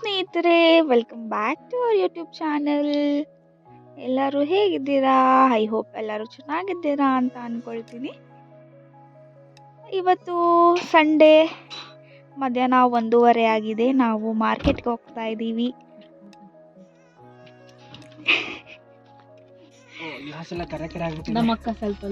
ಸ್ನೇಹಿತರೆ welcome back to our YouTube channel ಎಲ್ಲರೂ ಹೇಗಿದ್ದೀರಾ? ಐ ಹೋಪ್ ಎಲ್ಲರೂ ಚೆನ್ನಾಗಿದ್ದೀರಾ ಅಂತ ಅಂದ್ಕೊಳ್ತೀನಿ ಇವತ್ತು ಸಂಡೇ ಮಧ್ಯಾಹ್ನ ಒಂದೂವರೆ ಆಗಿದೆ. ನಾವು ಮಾರ್ಕೆಟ್ಗೆ ಹೋಗ್ತಾ ಇದ್ದೀವಿ. ನಮ್ಮಕ್ಕ ಎಲ್ಲ ಕರೆ ಕರೆ ಆಗ್ಬಿಟ್ಟಿದೆ. ನಮ್ಮ ಅಕ್ಕ ಸ್ವಲ್ಪ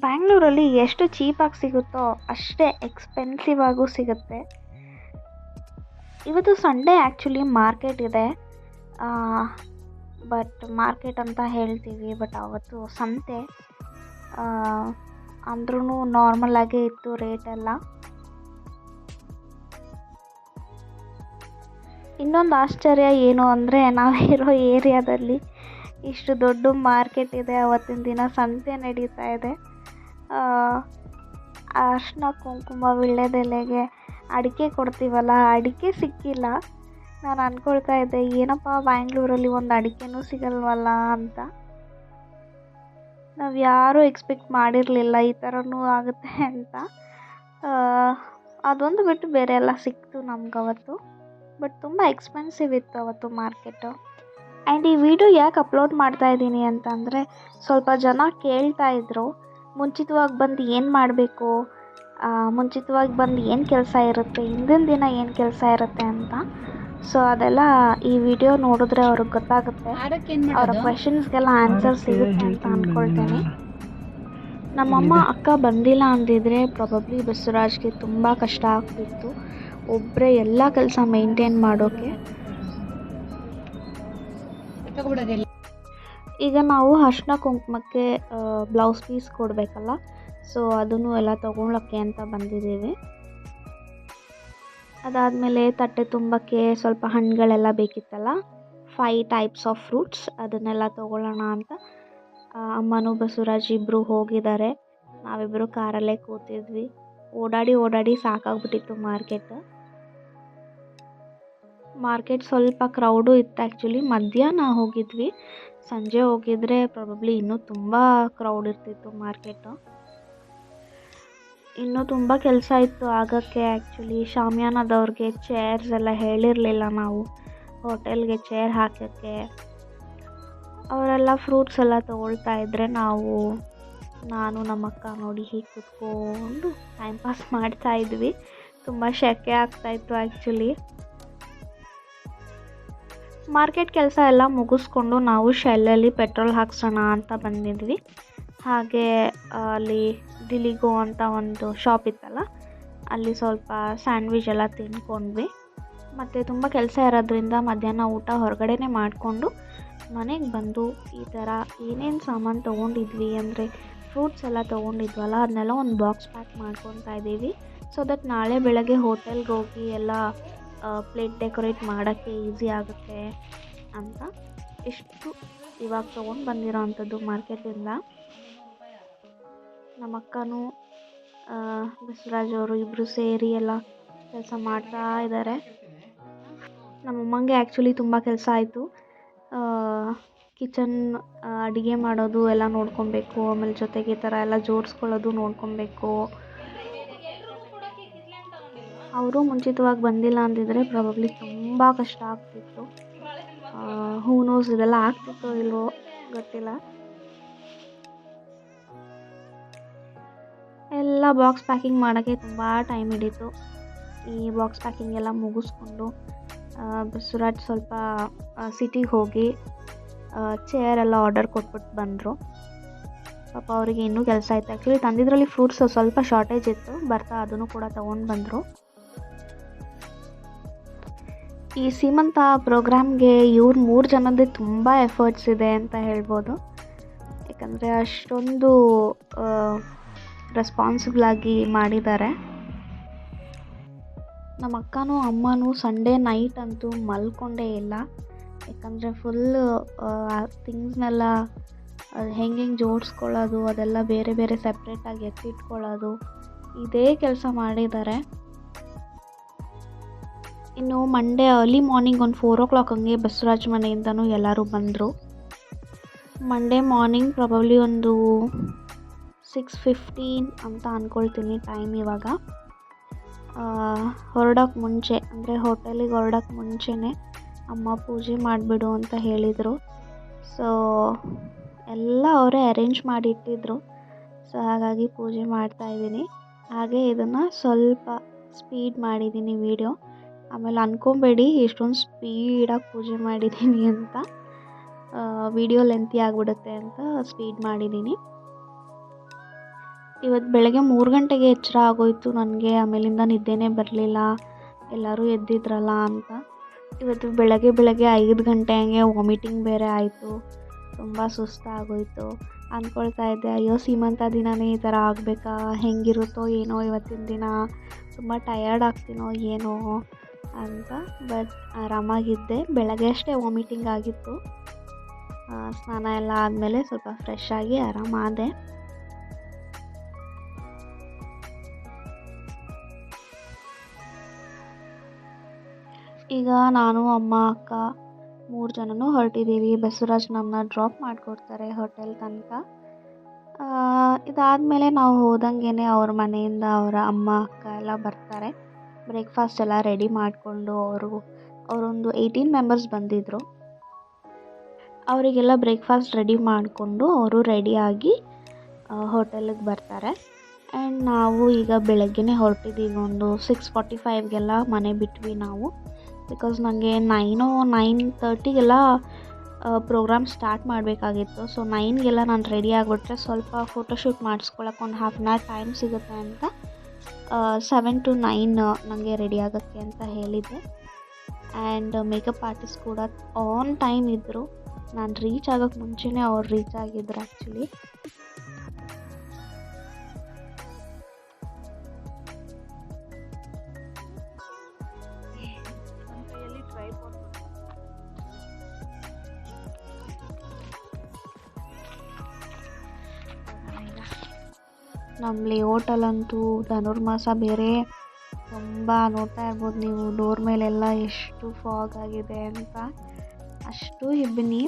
ಬ್ಯಾಂಗ್ಳೂರಲ್ಲಿ ಎಷ್ಟು ಚೀಪಾಗಿ ಸಿಗುತ್ತೋ ಅಷ್ಟೇ ಎಕ್ಸ್ಪೆನ್ಸಿವ್ ಆಗೂ ಸಿಗುತ್ತೆ. ಇವತ್ತು ಸಂಡೇ ಆ್ಯಕ್ಚುಲಿ ಮಾರ್ಕೆಟ್ ಇದೆ. ಬಟ್ ಮಾರ್ಕೆಟ್ ಅಂತ ಹೇಳ್ತೀವಿ ಬಟ್ ಅವತ್ತು ಸಂತೆ ಅಂದ್ರೂ ನಾರ್ಮಲಾಗೇ ಇತ್ತು ರೇಟ್ ಎಲ್ಲ. ಇನ್ನೊಂದು ಆಶ್ಚರ್ಯ ಏನು ಅಂದರೆ ನಾವಿರೋ ಏರಿಯಾದಲ್ಲಿ ಇಷ್ಟು ದೊಡ್ಡ ಮಾರ್ಕೆಟ್ ಇದೆ, ಅವತ್ತಿನ ದಿನ ಸಂತೆ ನಡೀತಾ ಇದೆ. ಅರ್ಶಿನ ಕುಂಕುಮ, ವೀಳ್ಯದೆಲೆಗೆ ಅಡಿಕೆ ಕೊಡ್ತೀವಲ್ಲ, ಅಡಿಕೆ ಸಿಕ್ಕಿಲ್ಲ. ನಾನು ಅಂದ್ಕೊಳ್ತಾ ಇದ್ದೆ, ಏನಪ್ಪ ಬ್ಯಾಂಗ್ಳೂರಲ್ಲಿ ಒಂದು ಅಡಿಕೆನೂ ಸಿಗಲ್ವಲ್ಲ ಅಂತ. ನಾವು ಯಾರೂ ಎಕ್ಸ್ಪೆಕ್ಟ್ ಮಾಡಿರಲಿಲ್ಲ ಈ ಥರನೂ ಆಗುತ್ತೆ ಅಂತ. ಅದೊಂದು ಬಿಟ್ಟು ಬೇರೆ ಎಲ್ಲ ಸಿಕ್ತು ನಮ್ಗೆ ಅವತ್ತು. ಬಟ್ ತುಂಬ ಎಕ್ಸ್ಪೆನ್ಸಿವ್ ಇತ್ತು ಅವತ್ತು ಮಾರ್ಕೆಟು ಆ್ಯಂಡ್ ಈ ವಿಡಿಯೋ ಯಾಕೆ ಅಪ್ಲೋಡ್ ಮಾಡ್ತಾ ಇದ್ದೀನಿ ಅಂತಂದರೆ, ಸ್ವಲ್ಪ ಜನ ಕೇಳ್ತಾ ಇದ್ರು, ಮುಂಚಿತವಾಗಿ ಬಂದು ಏನು ಮಾಡಬೇಕು? ಮುಂಚಿತವಾಗಿ ಬಂದು ಏನು ಕೆಲಸ ಇರುತ್ತೆ? ಹಿಂದಿನ ದಿನ ಏನು ಕೆಲಸ ಇರುತ್ತೆ ಅಂತ. ಸೊ ಅದೆಲ್ಲ ಈ ವಿಡಿಯೋ ನೋಡಿದ್ರೆ ಅವ್ರಿಗೆ ಗೊತ್ತಾಗುತ್ತೆ. ಅವ್ರ ಕ್ವೆಶನ್ಸ್ಗೆಲ್ಲ ಆನ್ಸರ್ ಸಿಗುತ್ತೆ ಅಂತ ಅಂದ್ಕೊಳ್ತೇನೆ ನಮ್ಮಮ್ಮ ಅಕ್ಕ ಬಂದಿಲ್ಲ ಅಂದಿದ್ರೆ ಪ್ರಾಬಬ್ಲಿ ಬಸವರಾಜ್ಗೆ ತುಂಬ ಕಷ್ಟ ಆಗ್ತಿತ್ತು. ಒಬ್ಬರೇ ಎಲ್ಲ ಕೆಲಸ ಮೇಂಟೈನ್ ಮಾಡೋಕ್ಕೆ ಈಗ ನಾವು ಅರ್ಶಿನ ಕುಂಕುಮಕ್ಕೆ ಬ್ಲೌಸ್ ಪೀಸ್ ಕೊಡಬೇಕಲ್ಲ? ಸೊ ಅದನ್ನು ಎಲ್ಲ ತೊಗೊಳಕ್ಕೆ ಅಂತ ಬಂದಿದ್ದೀವಿ. ಅದಾದಮೇಲೆ ತಟ್ಟೆ ತುಂಬಕ್ಕೆ ಸ್ವಲ್ಪ ಹಣ್ಣುಗಳೆಲ್ಲ ಬೇಕಿತ್ತಲ್ಲ? ಫೈ ಟೈಪ್ಸ್ ಆಫ್ ಫ್ರೂಟ್ಸ್ ಅದನ್ನೆಲ್ಲ ತೊಗೊಳ್ಳೋಣ ಅಂತ. ಅಮ್ಮನೂ ಬಸವರಾಜ್ ಇಬ್ಬರು ಹೋಗಿದ್ದಾರೆ. ನಾವಿಬ್ಬರು ಕಾರಲ್ಲೇ ಕೂತಿದ್ವಿ. ಓಡಾಡಿ ಓಡಾಡಿ ಸಾಕಾಗ್ಬಿಟ್ಟಿತ್ತು ಮಾರ್ಕೆಟ್. ಮಾರ್ಕೆಟ್ ಸ್ವಲ್ಪ ಕ್ರೌಡು ಇತ್ತು ಆ್ಯಕ್ಚುಲಿ ಮಧ್ಯಾಹ್ನ ಹೋಗಿದ್ವಿ. ಸಂಜೆ ಹೋಗಿದ್ರೆ ಪ್ರಾಬಬ್ಲಿ ಇನ್ನೂ ತುಂಬ ಕ್ರೌಡ್ ಇರ್ತಿತ್ತು ಮಾರ್ಕೆಟು. ಇನ್ನೂ ತುಂಬ ಕೆಲಸ ಇತ್ತು ಆಗೋಕ್ಕೆ ಆ್ಯಕ್ಚುಲಿ ಶಾಮಿಯಾನದವ್ರಿಗೆ ಚೇರ್ಸ್ ಎಲ್ಲ ಹೇಳಿರಲಿಲ್ಲ ನಾವು. ಹೋಟೆಲ್ಗೆ ಚೇರ್ ಹಾಕೋಕ್ಕೆ. ಅವರೆಲ್ಲ ಫ್ರೂಟ್ಸ್ ಎಲ್ಲ ತೊಗೊಳ್ತಾ ಇದ್ದರೆ ನಾವು, ನಾನು ನಮ್ಮ ಅಕ್ಕ ನೋಡಿ ಹೀಗೆ ಕುತ್ಕೊಂಡು ಟೈಮ್ ಪಾಸ್ ಮಾಡ್ತಾ ಇದ್ವಿ. ತುಂಬ ಶೆಕೆ ಆಗ್ತಾಯಿತ್ತು ಆ್ಯಕ್ಚುಲಿ ಮಾರ್ಕೆಟ್ ಕೆಲಸ ಎಲ್ಲ ಮುಗಿಸ್ಕೊಂಡು ನಾವು ಶೆಲ್ಲಲ್ಲಿ ಪೆಟ್ರೋಲ್ ಹಾಕ್ಸೋಣ ಅಂತ ಬಂದಿದ್ವಿ. ಹಾಗೆ ಅಲ್ಲಿ ದಿಲಿಗೋ ಅಂತ ಒಂದು ಶಾಪ್ ಇತ್ತಲ್ಲ, ಅಲ್ಲಿ ಸ್ವಲ್ಪ ಸ್ಯಾಂಡ್ವಿಚ್ ಎಲ್ಲ ತಿನ್ಕೊಂಡ್ವಿ. ಮತ್ತು ತುಂಬ ಕೆಲಸ ಇರೋದ್ರಿಂದ ಮಧ್ಯಾಹ್ನ ಊಟ ಹೊರಗಡೆನೇ ಮಾಡಿಕೊಂಡು ಮನೆಗೆ ಬಂದು ಈ ಥರ ಏನೇನು ಸಾಮಾನು ತೊಗೊಂಡಿದ್ವಿ ಅಂದರೆ ಫ್ರೂಟ್ಸ್ ಎಲ್ಲ ತೊಗೊಂಡಿದ್ವಲ್ಲ ಅದನ್ನೆಲ್ಲ ಒಂದು ಬಾಕ್ಸ್ ಪ್ಯಾಕ್ ಮಾಡ್ಕೊತಾ ಇದ್ದೀವಿ. ಸೊ ದಟ್ ನಾಳೆ ಬೆಳಗ್ಗೆ ಹೋಟೆಲ್ಗೆ ಹೋಗಿ ಎಲ್ಲ ಪ್ಲೇಟ್ ಡೆಕೋರೇಟ್ ಮಾಡೋಕ್ಕೆ ಈಸಿ ಆಗುತ್ತೆ ಅಂತ ಇಷ್ಟು ಇವಾಗ ತೊಗೊಂಡು ಬಂದಿರೋ ಅಂಥದ್ದು ಮಾರ್ಕೆಟಿಂದ ನಮ್ಮ ಅಕ್ಕನೂ ಬಸವರಾಜ್ ಅವರು ಇಬ್ಬರು ಸೇರಿ ಎಲ್ಲ ಕೆಲಸ ಮಾಡ್ತಾ ಇದ್ದಾರೆ ನಮ್ಮಮ್ಮಂಗೆ ಆ್ಯಕ್ಚುಲಿ ತುಂಬ ಕೆಲಸ ಆಯಿತು. ಕಿಚನ್ ಅಡುಗೆ ಮಾಡೋದು ಎಲ್ಲ ನೋಡ್ಕೊಬೇಕು, ಆಮೇಲೆ ಜೊತೆಗೆ ಈ ಥರ ಎಲ್ಲ ಜೋಡಿಸ್ಕೊಳ್ಳೋದು ನೋಡ್ಕೊಬೇಕು. ಅವರು ಮುಂಚಿತವಾಗಿ ಬಂದಿಲ್ಲ ಅಂದಿದ್ರೆ ಪ್ರಾಬಬ್ಲಿ ತುಂಬ ಕಷ್ಟ ಆಗ್ತಿತ್ತು. ಹೂ ನೋಸ್ ಇದೆಲ್ಲ ಆಗ್ತಿತ್ತೋ ಇಲ್ವೋ ಗೊತ್ತಿಲ್ಲ. ಎಲ್ಲ ಬಾಕ್ಸ್ ಪ್ಯಾಕಿಂಗ್ ಮಾಡೋಕ್ಕೆ ತುಂಬ ಟೈಮ್ ಹಿಡೀತು. ಈ ಬಾಕ್ಸ್ ಪ್ಯಾಕಿಂಗ್ ಎಲ್ಲ ಮುಗಿಸ್ಕೊಂಡು ಬಸವರಾಜ್ ಸ್ವಲ್ಪ ಸಿಟಿಗೆ ಹೋಗಿ ಚೇರ್ ಎಲ್ಲ ಆರ್ಡರ್ ಕೊಟ್ಬಿಟ್ಟು ಬಂದರು. ಪಾಪ ಅವರಿಗೆ ಇನ್ನೂ ಕೆಲಸ ಆಯಿತು. ಆ್ಯಕ್ಚುಲಿ ತಂದಿದ್ರಲ್ಲಿ ಫ್ರೂಟ್ಸ್ ಸ್ವಲ್ಪ ಶಾರ್ಟೇಜ್ ಇತ್ತು. ಬರ್ತಾ ಅದನ್ನು ಕೂಡ ತೊಗೊಂಡು ಬಂದರು. ಈ ಸೀಮಂತ ಪ್ರೋಗ್ರಾಮ್ಗೆ ಇವ್ರ ಮೂರು ಜನದೇ ತುಂಬ ಎಫರ್ಟ್ಸ್ ಇದೆ ಅಂತ ಹೇಳ್ಬೋದು. ಯಾಕಂದರೆ ಅಷ್ಟೊಂದು ರೆಸ್ಪಾನ್ಸಿಬಲ್ ಆಗಿ ಮಾಡಿದ್ದಾರೆ. ನಮ್ಮ ಅಕ್ಕನೂ ಅಮ್ಮನೂ ಸಂಡೇ ನೈಟ್ ಅಂತೂ ಮಲ್ಕೊಂಡೇ ಇಲ್ಲ. ಯಾಕಂದರೆ ಫುಲ್ಲು ಥಿಂಗ್ಸ್ನೆಲ್ಲ ಹೆಂಗೆ ಹೆಂಗೆ ಜೋಡಿಸ್ಕೊಳ್ಳೋದು, ಅದೆಲ್ಲ ಬೇರೆ ಬೇರೆ ಸಪ್ರೇಟಾಗಿ ಎತ್ತಿಟ್ಕೊಳ್ಳೋದು, ಇದೇ ಕೆಲಸ ಮಾಡಿದ್ದಾರೆ. ಇನ್ನು ಮಂಡೇ ಅರ್ಲಿ ಮಾರ್ನಿಂಗ್ ಒಂದು ಫೋರ್ ಓ ಕ್ಲಾಕ್ ಹಂಗೆ ಬಸವರಾಜ್ ಮನೆಯಿಂದನೂ ಎಲ್ಲರೂ ಬಂದರು. ಮಂಡೇ ಮಾರ್ನಿಂಗ್ ಪ್ರಾಬಬ್ಲಿ ಒಂದು ಸಿಕ್ಸ್ ಫಿಫ್ಟೀನ್ ಅಂತ ಅಂದ್ಕೊಳ್ತೀನಿ ಟೈಮ್ ಇವಾಗ. ಹೊರಡೋಕ್ಕೆ ಮುಂಚೆ, ಅಂದರೆ ಹೋಟೆಲಿಗೆ ಹೊರಡೋಕ್ಕೆ ಮುಂಚೆನೇ ಅಮ್ಮ ಪೂಜೆ ಮಾಡಿಬಿಡು ಅಂತ ಹೇಳಿದರು. ಸೊ ಎಲ್ಲ ಅವರೇ ಅರೇಂಜ್ ಮಾಡಿಟ್ಟಿದ್ರು. ಸೊ ಹಾಗಾಗಿ ಪೂಜೆ ಮಾಡ್ತಾಯಿದ್ದೀನಿ ಹಾಗೆ ಇದನ್ನು ಸ್ವಲ್ಪ ಸ್ಪೀಡ್ ಮಾಡಿದ್ದೀನಿ ವೀಡಿಯೋ ಆಮೇಲೆ ಅಂದ್ಕೊಬೇಡಿ ಇಷ್ಟೊಂದು ಸ್ಪೀಡಾಗಿ ಪೂಜೆ ಮಾಡಿದ್ದೀನಿ ಅಂತ. ವಿಡಿಯೋ ಲೆಂತಿ ಆಗಿಬಿಡುತ್ತೆ ಅಂತ ಸ್ಪೀಡ್ ಮಾಡಿದ್ದೀನಿ. ಇವತ್ತು ಬೆಳಗ್ಗೆ ಮೂರು ಗಂಟೆಗೆ ಎಚ್ಚರ ಆಗೋಯಿತು ನನಗೆ, ಆಮೇಲಿಂದ ನಿದ್ದೆನೇ ಬರಲಿಲ್ಲ, ಎಲ್ಲರೂ ಎದ್ದಿದ್ರಲ್ಲ ಅಂತ. ಇವತ್ತು ಬೆಳಗ್ಗೆ ಬೆಳಗ್ಗೆ ಐದು ಗಂಟೆ ಹಂಗೆ ವಾಮಿಟಿಂಗ್ ಬೇರೆ ಆಯಿತು, ತುಂಬ ಸುಸ್ತಾಗೋಯಿತು ಅಂದ್ಕೊಳ್ತಾ ಇದ್ದೆ, ಅಯ್ಯೋ, ಸೀಮಂತ ದಿನವೇ ಈ ಥರ ಆಗಬೇಕಾ? ಹೆಂಗಿರುತ್ತೋ ಏನೋ ಇವತ್ತಿನ ದಿನ? ತುಂಬ ಟಯರ್ಡ್ ಆಗ್ತೀನೋ ಏನೋ? ಅಂತ ಬಟ್ ಆರಾಮಾಗಿದ್ದೆ. ಬೆಳಗ್ಗೆ ಅಷ್ಟೇ ವಾಮಿಟಿಂಗ್ ಆಗಿತ್ತು. ಸ್ನಾನ ಎಲ್ಲ ಆದಮೇಲೆ ಸ್ವಲ್ಪ ಫ್ರೆಶ್ ಆಗಿ ಆರಾಮಾದೆ. ಈಗ ನಾನು, ಅಮ್ಮ, ಅಕ್ಕ ಮೂರು ಜನನೂ ಹೊರಟಿದ್ದೀವಿ. ಬಸವರಾಜ್ ನಮ್ಮನ್ನ ಡ್ರಾಪ್ ಮಾಡಿಕೊಡ್ತಾರೆ ಹೋಟೆಲ್ ತನಕ. ಇದಾದಮೇಲೆ ನಾವು ಹೋದಂಗೆ ಅವ್ರ ಮನೆಯಿಂದ ಅವರ ಅಮ್ಮ, ಅಕ್ಕ ಎಲ್ಲ ಬರ್ತಾರೆ. ಬ್ರೇಕ್ಫಾಸ್ಟ್ ಎಲ್ಲ ರೆಡಿ ಮಾಡಿಕೊಂಡು ಅವರು ಅವರೊಂದು ಏಯ್ಟೀನ್ ಮೆಂಬರ್ಸ್ ಬಂದಿದ್ದರು ಅವರಿಗೆಲ್ಲ ಬ್ರೇಕ್ಫಾಸ್ಟ್ ರೆಡಿ ಮಾಡಿಕೊಂಡು ಅವರು ರೆಡಿಯಾಗಿ ಹೋಟೆಲಿಗೆ ಬರ್ತಾರೆ. ಆ್ಯಂಡ್ ನಾವು ಈಗ ಬೆಳಗ್ಗೆನೇ ಹೊರಟಿದ್ದೀವಿ. ಒಂದು ಸಿಕ್ಸ್ ಫಾರ್ಟಿ ಫೈವ್ಗೆಲ್ಲ ಮನೆ ಬಿಟ್ವಿ ನಾವು. ಬಿಕಾಸ್ ನನಗೆ ನೈನು ನೈನ್ ತರ್ಟಿಗೆಲ್ಲ ಪ್ರೋಗ್ರಾಮ್ ಸ್ಟಾರ್ಟ್ ಮಾಡಬೇಕಾಗಿತ್ತು. ಸೊ ನೈನ್ಗೆಲ್ಲ ನಾನು ರೆಡಿ ಆಗಿಬಿಟ್ರೆ ಸ್ವಲ್ಪ ಫೋಟೋಶೂಟ್ ಮಾಡಿಸ್ಕೊಳಕ್ಕೆ ಒಂದು ಹಾಫ್ ಆನ್ ಅವರ್ ಟೈಮ್ ಸಿಗುತ್ತೆ ಅಂತ ಸೆವೆನ್ ಟು ನೈನ್ ನನಗೆ ರೆಡಿ ಆಗೋಕ್ಕೆ ಅಂತ ಹೇಳಿದ್ದೆ. ಆ್ಯಂಡ್ ಮೇಕಪ್ ಆರ್ಟಿಸ್ಟ್ ಕೂಡ ಆನ್ ಟೈಮ್ ಇದ್ದರು ನಾನು ರೀಚ್ ಆಗೋಕ್ಕೆ ಮುಂಚೆನೇ ಅವ್ರು ರೀಚ್ ಆಗಿದ್ರು ಆ್ಯಕ್ಚುಲಿ ನಮ್ಮ ಲೇಔಟಲ್ಲಂತೂ ಧನುರ್ಮಾಸ ಬೇರೆ ತುಂಬ ನೋಡ್ತಾ ಇರ್ಬೋದು ನೀವು. ಡೋರ್ ಮೇಲೆಲ್ಲ ಎಷ್ಟು ಫಾಗ್ ಆಗಿದೆ ಅಂತ. ಅಷ್ಟು ಇಬ್ಬನಿ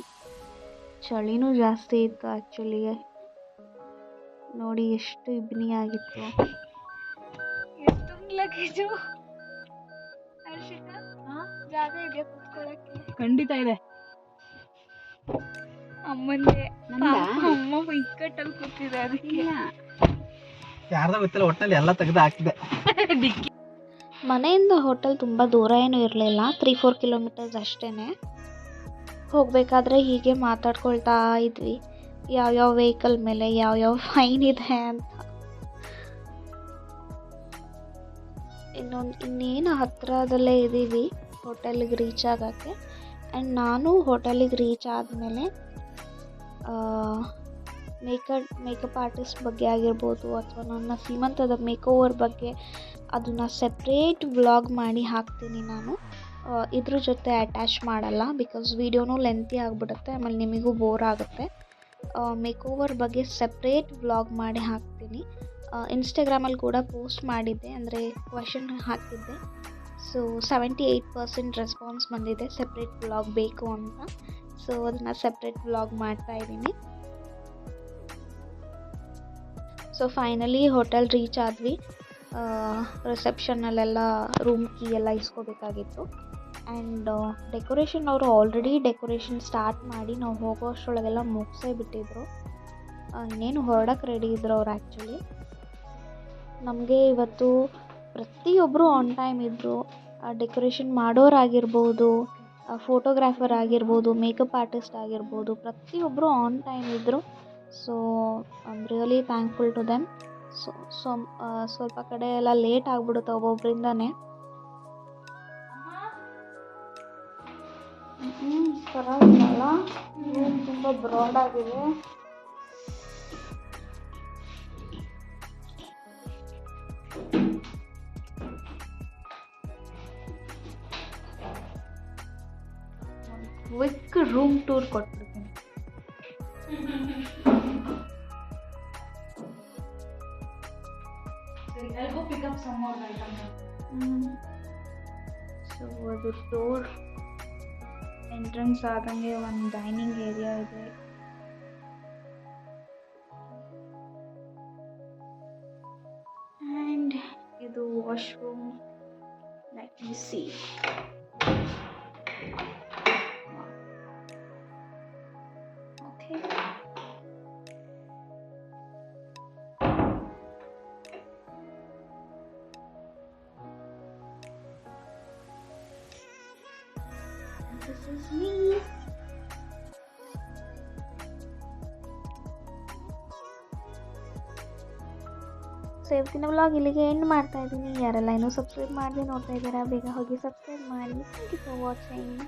ಚಳಿನೂ ಜಾಸ್ತಿ ಇತ್ತು ಆ್ಯಕ್ಚುಲಿ ನೋಡಿ ಎಷ್ಟು ಇಬ್ಬನಿ ಆಗಿತ್ತು. ಎಷ್ಟು ಖಂಡಿತ ಇದೆ. ಅಮ್ಮಂದೆ. ಅಮ್ಮ ಇಕ್ಕಟ್ಟಲ್ಲಿ ಕೂತಿದೆ ಅದಕ್ಕೆ. ಯಾರ್ದ ಗೊತ್ತಿಲ್ಲ ಎಲ್ಲ ತೆಗೆದು ಹಾಕಿದೆ ಮನೆಯಿಂದ ಹೋಟೆಲ್ ತುಂಬ ದೂರ ಏನೂ ಇರಲಿಲ್ಲ ತ್ರೀ ಫೋರ್ ಕಿಲೋಮೀಟರ್ಸ್ ಅಷ್ಟೇ ಹೋಗಬೇಕಾದ್ರೆ ಹೀಗೆ ಮಾತಾಡ್ಕೊಳ್ತಾ ಇದ್ವಿ, ಯಾವ್ಯಾವ ವೆಹಿಕಲ್ ಮೇಲೆ ಯಾವ್ಯಾವ ಫೈನ್ ಇದೆ ಅಂತ. ಇನ್ನೊಂದು ಇನ್ನೇನು ಹತ್ತಿರದಲ್ಲೇ ಇದ್ದೀವಿ, ಹೋಟೆಲಿಗೆ ರೀಚ್ ಆಗೋಕ್ಕೆ. ಆ್ಯಂಡ್ ನಾನು ಹೋಟೆಲಿಗೆ ರೀಚ್ ಆದಮೇಲೆ ಮೇಕಪ್ ಮೇಕಪ್ ಆರ್ಟಿಸ್ಟ್ ಬಗ್ಗೆ ಆಗಿರ್ಬೋದು ಅಥವಾ ನನ್ನ ಸೀಮಂತದ ಮೇಕೋವರ್ ಬಗ್ಗೆ ಅದನ್ನು ಸೆಪ್ರೇಟ್ ವ್ಲಾಗ್ ಮಾಡಿ ಹಾಕ್ತೀನಿ ನಾನು. ಇದ್ರ ಜೊತೆ ಅಟ್ಯಾಚ್ ಮಾಡಲ್ಲ ಬಿಕಾಸ್ ವೀಡಿಯೋನೂ ಲೆಂತಿ ಆಗಿಬಿಡುತ್ತೆ, ಆಮೇಲೆ ನಿಮಗೂ ಬೋರ್ ಆಗುತ್ತೆ. ಮೇಕೋವರ್ ಬಗ್ಗೆ ಸೆಪ್ರೇಟ್ ವ್ಲಾಗ್ ಮಾಡಿ ಹಾಕ್ತೀನಿ. ಇನ್ಸ್ಟಾಗ್ರಾಮಲ್ಲಿ ಕೂಡ ಪೋಸ್ಟ್ ಮಾಡಿದ್ದೆ, ಅಂದರೆ ಕ್ವಶನ್ ಹಾಕಿದ್ದೆ. So seventy eight percent response ಬಂದಿದೆ ಸೆಪ್ರೇಟ್ ವ್ಲಾಗ್ ಬೇಕು ಅಂತ. ಸೊ ಅದನ್ನು ಸೆಪ್ರೇಟ್ ವ್ಲಾಗ್ ಮಾಡ್ತಾ ಸೊ ಫೈನಲಿ ಹೋಟೆಲ್ ರೀಚ್ ಆದ್ವಿ. ರಿಸೆಪ್ಷನ್ನಲ್ಲೆಲ್ಲ ರೂಮ್ ಕೀ ಎಲ್ಲ ಇಸ್ಕೋಬೇಕಾಗಿತ್ತು. ಆ್ಯಂಡ್ ಡೆಕೋರೇಷನ್ ಅವರು ಆಲ್ರೆಡಿ ಡೆಕೋರೇಷನ್ ಸ್ಟಾರ್ಟ್ ಮಾಡಿ ನಾವು ಹೋಗೋ ಅಷ್ಟರೊಳಗೆಲ್ಲ ಮುಗಿಸೇ ಬಿಟ್ಟಿದ್ರು. ಇನ್ನೇನು ಹೊರಡಕ್ಕೆ ರೆಡಿ ಇದ್ರು ಅವ್ರು ಆ್ಯಕ್ಚುಲಿ ನಮಗೆ ಇವತ್ತು ಪ್ರತಿಯೊಬ್ಬರು ಆನ್ ಟೈಮ್ ಇದ್ದರು ಡೆಕೋರೇಷನ್ ಮಾಡೋರಾಗಿರ್ಬೋದು ಫೋಟೋಗ್ರಾಫರ್ ಆಗಿರ್ಬೋದು ಮೇಕಪ್ ಆರ್ಟಿಸ್ಟ್ ಆಗಿರ್ಬೋದು ಪ್ರತಿಯೊಬ್ಬರು ಆನ್ ಟೈಮ್ ಇದ್ದರು so I am really thankful to them so so ಸ್ವಲ್ಪ ಕಡೆ ಎಲ್ಲ ಲೇಟ್ ಆಗಿಬಿಡುತ್ತೆ ಒಬ್ಬೊಬ್ಬರಿಂದನೇ ಪರವಾಗಿಲ್ಲ ರೂಮ್ ತುಂಬ ಬ್ರಾಡ್ ಆಗಿದೆ. ಕ್ವಿಕ್ ರೂಮ್ ಟೂರ್ ಕೊಟ್ಬಿಡ್ತೀನಿ. ಸೊ ಅದು ಡೋರ್ ಎಂಟ್ರೆನ್ಸ್ ಆದಂಗೆ ಒಂದು ಡೈನಿಂಗ್ ಏರಿಯಾ ಇದೆ ಆ್ಯಂಡ್ ಇದು washroom let me see This is me. So ಇವತ್ತಿನ ವ್ಲಾಗ್ ಇಲ್ಲಿಗೆ ಎಂಡ್ ಮಾಡ್ತಾ ಇದ್ದೀನಿ ಯಾರೆಲ್ಲ ಇನ್ನೂ ಸಬ್ಸ್ಕ್ರೈಬ್ ಮಾಡದೆ ನೋಡ್ತಾ ಇದ್ದೀರಾ ಬೇಗ ಹೋಗಿ ಸಬ್ಸ್ಕ್ರೈಬ್ ಮಾಡಿ ಥ್ಯಾಂಕ್ ಯು ಫಾರ್ ವಾಚಿಂಗ್